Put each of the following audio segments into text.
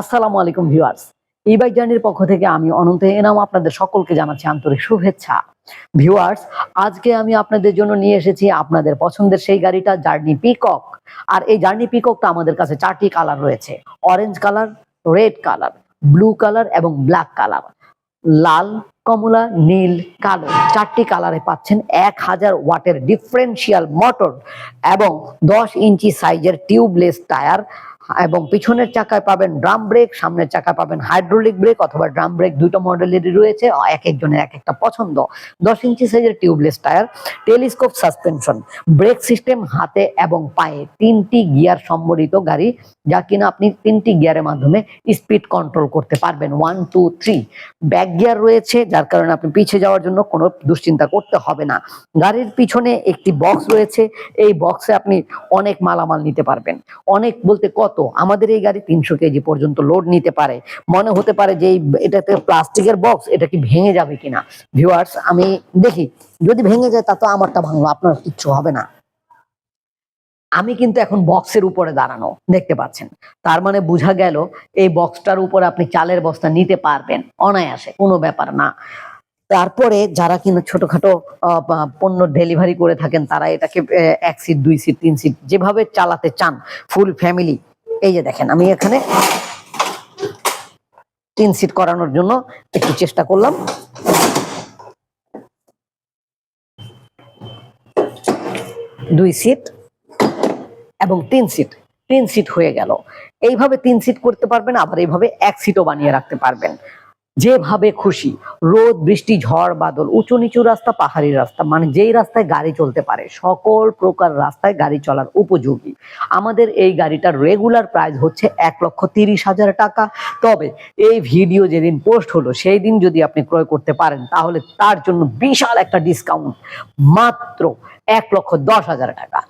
আসসালামু আলাইকুম ভিউয়ার্স। ই বাইক জার্নির পক্ষ থেকে আমি অনন্ত এনাম আপনাদের সকলকে জানাচ্ছি আন্তরিক শুভেচ্ছা। ভিউয়ার্স, আজকে আমি আপনাদের জন্য নিয়ে এসেছি আপনাদের পছন্দের সেই গাড়িটা জার্নি পিকক আর এই জার্নি পিককটা আমাদের কাছে চারটি কালার রয়েছে। Orange colour red colour blue colour এবং ব্ল্যাক কালার লাল, কমলা, নীল, কালো চারটি কালারে পাচ্ছেন এক হাজার ওয়াটের ডিফারেন্সিয়াল মোটর এবং দশ ইঞ্চি সাইজের টিউবলেস টায়ার এবং পিছনের চাকায় পাবেন ড্রাম ব্রেক, সামনের চাকায় পাবেন হাইড্রোলিক ব্রেক অথবা ড্রাম ব্রেক। দুটো মডেলেরই রয়েছে, এক একজনের এক একটা পছন্দ। দশ ইঞ্চি সাইজের tubeless tyre, telescope suspension, brake system হাতে এবং পায়ে। তিনটি গিয়ার সম্বলিত গাড়ি, যা কিনা আপনি তিনটি গিয়ারের মাধ্যমে স্পিড কন্ট্রোল করতে পারবেন। One, two, three. Back gear রয়েছে, যার কারণে আপনি পিছিয়ে যাওয়ার জন্য কোনো দুশ্চিন্তা করতে হবে না। গাড়ির পিছনে একটি বক্স রয়েছে, এই বক্সে আপনি অনেক মালামাল নিতে পারবেন। অনেক বলতে কত আমাদের এই গাড়ি তিনশো কেজি পর্যন্ত লোড নিতে পারে। মনে হতে পারে যে এটাতে প্লাস্টিকের বক্স এটা কি ভেঙে যাবে কিনা? ভিউয়ার্স আমি দেখি, যদি ভেঙে যায় তা তো আমারটা ভাঙলো, আপনার কিচ্ছু হবে না। আমি কিন্তু এখন বক্সের উপরে দাঁড়ানো, দেখতে পাচ্ছেন। তার মানে বোঝা গেল, এই বক্সটার উপরে আপনি চালের বস্তা নিতে পারবেন, অনায়াসে, কোনো ব্যাপার না। তারপরে যারা কিনা ছোটখাটো পণ্য ডেলিভারি করে থাকেন, তারা এটাকে এক সিট দুই সিট তিন সিট যেভাবে চালাতে চান ফুল ফ্যামিলি এই যে দেখেন, আমি এখানে তিন সিট করানোর জন্য একটু চেষ্টা করলাম। দুই সিট এবং তিন সিট তিন সিট হয়ে গেল। এইভাবে তিন সিট করতে পারবেন, আবার এইভাবে এক সিটও বানিয়ে রাখতে পারবেন। যেভাবে খুশি। রোদ, বৃষ্টি, ঝড়, বাদল, উঁচু নিচু রাস্তা, পাহাড়ি রাস্তা মানে যেই রাস্তায় গাড়ি চলতে পারে, সকল প্রকার রাস্তায় গাড়ি চলার উপযোগী। আমাদের এই গাড়িটার রেগুলার প্রাইস হচ্ছে এক লক্ষ তিরিশ হাজার টাকা। তবে এই ভিডিও যেদিন পোস্ট হলো, সেই দিন যদি আপনি ক্রয় করতে পারেন, তাহলে তার জন্য বিশাল একটা ডিসকাউন্ট মাত্র এক লক্ষ দশ হাজার টাকা।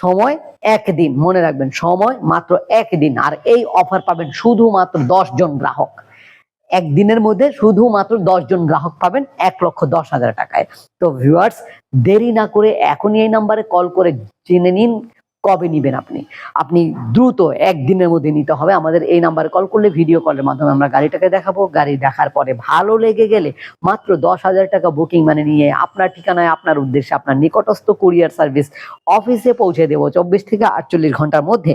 সময় একদিন, মনে রাখবেন, সময় মাত্র একদিন। আর এই অফার পাবেন শুধুমাত্র দশ জন গ্রাহক। একদিনের মধ্যে শুধুমাত্র জন গ্রাহক পাবেন এক লক্ষ দশ হাজার টাকায়। তো ভিউয়ার্স দেরি না করে এখনই এই নাম্বারে কল করে জেনে নিন কবে নিবেন আপনি। আপনি দ্রুত একদিনের মধ্যে নিতে হবে। আমাদের এই নাম্বারে কল করলে ভিডিও কলের মাধ্যমে আমরা গাড়িটাকে দেখাবো। গাড়ি দেখার পরে ভালো লেগে গেলে মাত্র দশ হাজার টাকা বুকিং মানে নিয়ে আপনার ঠিকানায়, আপনার উদ্দেশ্যে আপনার নিকটস্থ কুরিয়ার সার্ভিস অফিসে পৌঁছে দেবো চব্বিশ থেকে আটচল্লিশ ঘণ্টার মধ্যে।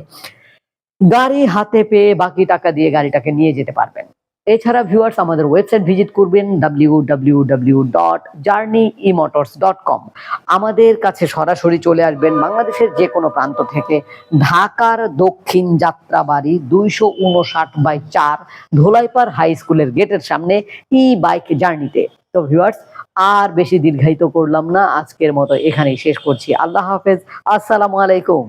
গাড়ি হাতে পেয়ে বাকি টাকা দিয়ে গাড়িটাকে নিয়ে যেতে পারবেন। এছাড়া ভিউয়ার্স আমাদের ওয়েবসাইট ভিজিট করবেন W dot journey dot com আমাদের কাছে সরাসরি চলে আসবেন বাংলাদেশের যে কোনো প্রান্ত থেকে। ঢাকার দক্ষিণ যাত্রাবাড়ি দুইশো উনষাট বাই চার ধোলাইপাড় হাই স্কুলের গেটের সামনে ই বাইক জার্নিতে তো ভিউয়ার্স আর বেশি দীর্ঘায়িত করলাম না, আজকের মতো এখানেই শেষ করছি। আল্লাহ হাফেজ, আসসালামু আলাইকুম।